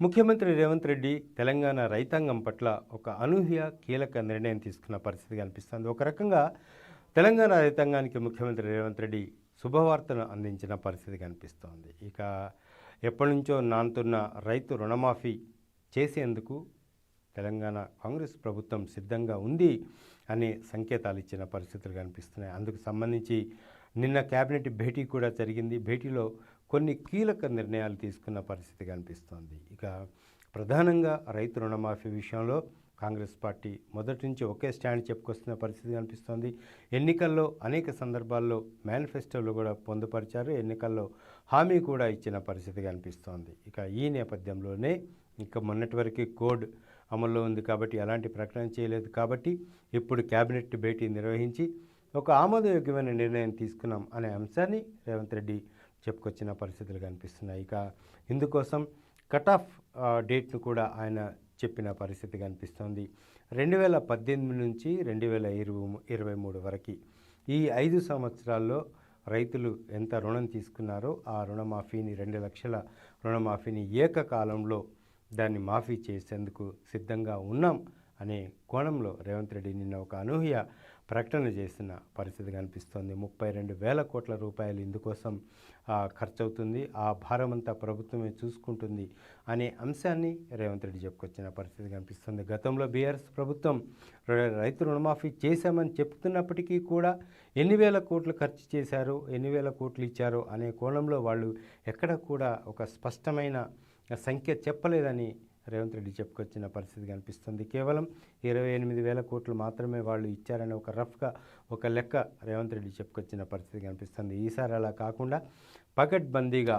ముఖ్యమంత్రి రేవంత్ రెడ్డి తెలంగాణ రైతాంగం పట్ల ఒక అనూహ్య కీలక నిర్ణయం తీసుకున్న పరిస్థితి కనిపిస్తుంది ఒక రకంగా తెలంగాణ రైతాంగానికి ముఖ్యమంత్రి రేవంత్ రెడ్డి శుభవార్తను అందించిన పరిస్థితి కనిపిస్తోంది ఇక ఎప్పటి నుంచో నాంతున్న రైతు రుణమాఫీ చేసేందుకు తెలంగాణ కాంగ్రెస్ ప్రభుత్వం సిద్ధంగా ఉంది అనే సంకేతాలు ఇచ్చిన పరిస్థితులు కనిపిస్తున్నాయి అందుకు సంబంధించి నిన్న కేబినెట్ భేటీ కూడా జరిగింది. భేటీలో కొన్ని కీలక నిర్ణయాలు తీసుకున్న పరిస్థితి కనిపిస్తోంది ఇక ప్రధానంగా రైతు రుణమాఫీ విషయంలో కాంగ్రెస్ పార్టీ మొదటి నుంచి ఒకే స్టాండ్ చెప్పుకొస్తున్న పరిస్థితి కనిపిస్తోంది ఎన్నికల్లో అనేక సందర్భాల్లో మేనిఫెస్టోలు కూడా పొందుపరిచారు. ఎన్నికల్లో హామీ కూడా ఇచ్చిన పరిస్థితి కనిపిస్తోంది ఇక ఈ నేపథ్యంలోనే ఇంకా మొన్నటి వరకు కోడ్ అమల్లో ఉంది కాబట్టి ఎలాంటి ప్రకటన చేయలేదు కాబట్టి ఇప్పుడు కేబినెట్ భేటీ నిర్వహించి ఒక ఆమోదయోగ్యమైన నిర్ణయం తీసుకున్నాం అనే అంశాన్ని రేవంత్ రెడ్డి చెప్పుకొచ్చిన పరిస్థితులు కనిపిస్తున్నాయి. ఇక ఇందుకోసం కట్ ఆఫ్ డేట్ను కూడా ఆయన చెప్పిన పరిస్థితి కనిపిస్తోంది. రెండు వేల పద్దెనిమిది నుంచి రెండు వేల ఇరవై ఇరవై మూడు వరకు ఈ ఐదు సంవత్సరాల్లో రైతులు ఎంత రుణం తీసుకున్నారో ఆ రుణమాఫీని రెండు లక్షల రుణమాఫీని ఏకకాలంలో దాన్ని మాఫీ చేసేందుకు సిద్ధంగా ఉన్నాం. అనే కోణంలో రేవంత్ రెడ్డి నిన్న ఒక అనూహ్య ప్రకటన చేసిన పరిస్థితి కనిపిస్తోంది. ముప్పై రెండు వేల కోట్ల రూపాయలు ఇందుకోసం ఖర్చవుతుంది. ఆ భారమంతా ప్రభుత్వమే చూసుకుంటుంది అనే అంశాన్ని రేవంత్ రెడ్డి చెప్పుకొచ్చిన పరిస్థితి కనిపిస్తుంది. గతంలో బీఆర్ఎస్ ప్రభుత్వం రైతు రుణమాఫీ చేశామని చెప్తున్నప్పటికీ కూడా ఎన్ని వేల కోట్లు ఖర్చు చేశారు ఎన్ని వేల కోట్లు ఇచ్చారు అనే కోణంలో వాళ్ళు ఎక్కడ కూడా ఒక స్పష్టమైన సంఖ్య చెప్పలేదని రేవంత్ రెడ్డి చెప్పుకొచ్చిన పరిస్థితి కనిపిస్తుంది కేవలం ఇరవై ఎనిమిది వేల కోట్లు మాత్రమే వాళ్ళు ఇచ్చారని ఒక రఫ్గా ఒక లెక్క రేవంత్ రెడ్డి చెప్పుకొచ్చిన పరిస్థితి కనిపిస్తుంది ఈసారి అలా కాకుండా పకడ్బందీగా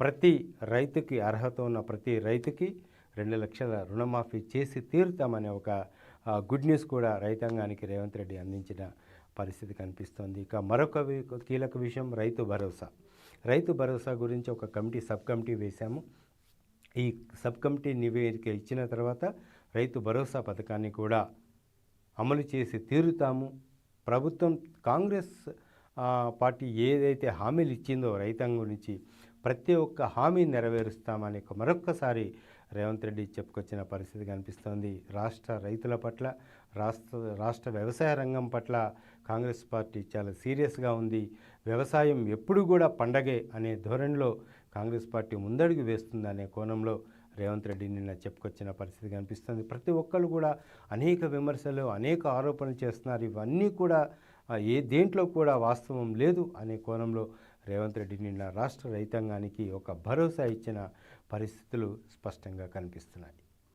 ప్రతి రైతుకి అర్హత ఉన్న ప్రతి రైతుకి రెండు లక్షల రుణమాఫీ చేసి తీరుతామనే ఒక గుడ్ న్యూస్ కూడా రైతాంగానికి రేవంత్ రెడ్డి అందించిన పరిస్థితి కనిపిస్తోంది. ఇక మరొక కీలక విషయం రైతు భరోసా. రైతు భరోసా గురించి ఒక కమిటీ సబ్ కమిటీ వేశాము. ఈ సబ్ కమిటీ నివేదిక ఇచ్చిన తర్వాత రైతు భరోసా పథకాన్ని కూడా అమలు చేసి తీరుతాము. ప్రభుత్వం కాంగ్రెస్ పార్టీ ఏదైతే హామీలు ఇచ్చిందో రైతాంగం గురించి ప్రతి ఒక్క హామీ నెరవేరుస్తామని మరొక్కసారి రేవంత్ రెడ్డి చెప్పుకొచ్చిన పరిస్థితి కనిపిస్తోంది రాష్ట్ర రైతుల పట్ల రాష్ట్ర రాష్ట్ర వ్యవసాయ రంగం పట్ల కాంగ్రెస్ పార్టీ చాలా సీరియస్గా ఉంది. వ్యవసాయం ఎప్పుడు కూడా పండగే అనే ధోరణిలో కాంగ్రెస్ పార్టీ ముందడుగు వేస్తుందనే కోణంలో రేవంత్ రెడ్డి నిన్న చెప్పుకొచ్చిన పరిస్థితి కనిపిస్తుంది. ప్రతి ఒక్కరు కూడా అనేక విమర్శలు అనేక ఆరోపణలు చేస్తున్నారు. ఇవన్నీ కూడా ఏ దేంట్లో కూడా వాస్తవం లేదు అనే కోణంలో రేవంత్ రెడ్డి నిన్న రాష్ట్ర రైతాంగానికి ఒక భరోసా ఇచ్చిన పరిస్థితులు స్పష్టంగా కనిపిస్తున్నాయి.